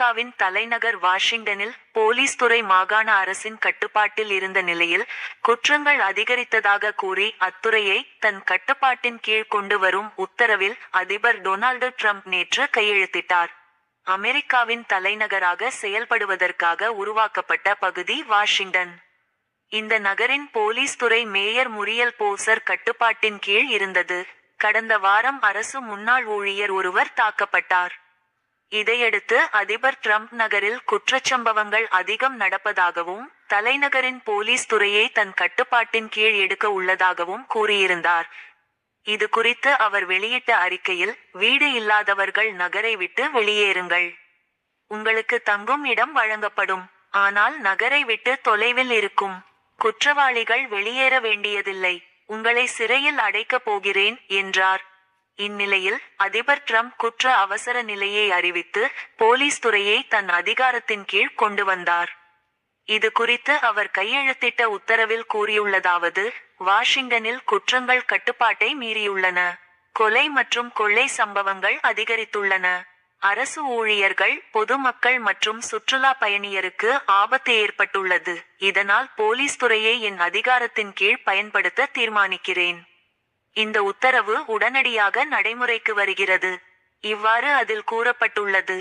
அமெரிக்காவின் தலைநகர் வாஷிங்டனில் போலீஸ் துறை மாகாண அரசின் கட்டுப்பாட்டில் இருந்த நிலையில் குற்றங்கள் அதிகரித்ததாக கூறி அத்துறையை தன் கட்டுப்பாட்டின் கீழ் கொண்டு வரும் உத்தரவில் அதிபர் டொனால்டு ட்ரம்ப் நேற்று கையெழுத்திட்டார். அமெரிக்காவின் தலைநகராக செயல்படுவதற்காக உருவாக்கப்பட்ட பகுதி வாஷிங்டன். இந்த நகரின் போலீஸ் துறை மேயர் முரியல் போசர் கட்டுப்பாட்டின் கீழ் இருந்தது. கடந்த வாரம் அரசு முன்னாள் ஊழியர் ஒருவர் தாக்கப்பட்டார். இதையடுத்து அதிபர் ட்ரம்ப் நகரில் குற்றச்சம்பவங்கள் அதிகம் நடப்பதாகவும் தலைநகரின் போலீஸ் துறையை தன் கட்டுப்பாட்டின் கீழ் எடுக்க உள்ளதாகவும் கூறியிருந்தார். இது குறித்து அவர் வெளியிட்ட அறிக்கையில் வீடு இல்லாதவர்கள் நகரை விட்டு வெளியேறுங்கள். உங்களுக்கு தங்கும் இடம் வழங்கப்படும். ஆனால் நகரை விட்டு தொலைவில் இருக்கும். குற்றவாளிகள் வெளியேற வேண்டியதில்லை. உங்களை சிறையில் அடைக்கப் போகிறேன் என்றார். இந்நிலையில் அதிபர் ட்ரம்ப் குற்ற அவசர நிலையை அறிவித்து போலீஸ் துறையை தன் அதிகாரத்தின் கீழ் கொண்டு வந்தார். இது குறித்து அவர் கையெழுத்திட்ட உத்தரவில் கூறியுள்ளதாவது வாஷிங்டனில் குற்றங்கள் கட்டுப்பாட்டை மீறியுள்ளன. கொலை மற்றும் கொள்ளை சம்பவங்கள் அதிகரித்துள்ளன. அரசு ஊழியர்கள் பொதுமக்கள் மற்றும் சுற்றுலா பயணியருக்கு ஆபத்து ஏற்பட்டுள்ளது. இதனால் போலீஸ் துறையை என் அதிகாரத்தின் கீழ் பயன்படுத்த தீர்மானிக்கிறேன். இந்த உத்தரவு உடனடியாக நடைமுறைக்கு வருகிறது. இவ்வாறு அதில் கூறப்பட்டுள்ளது.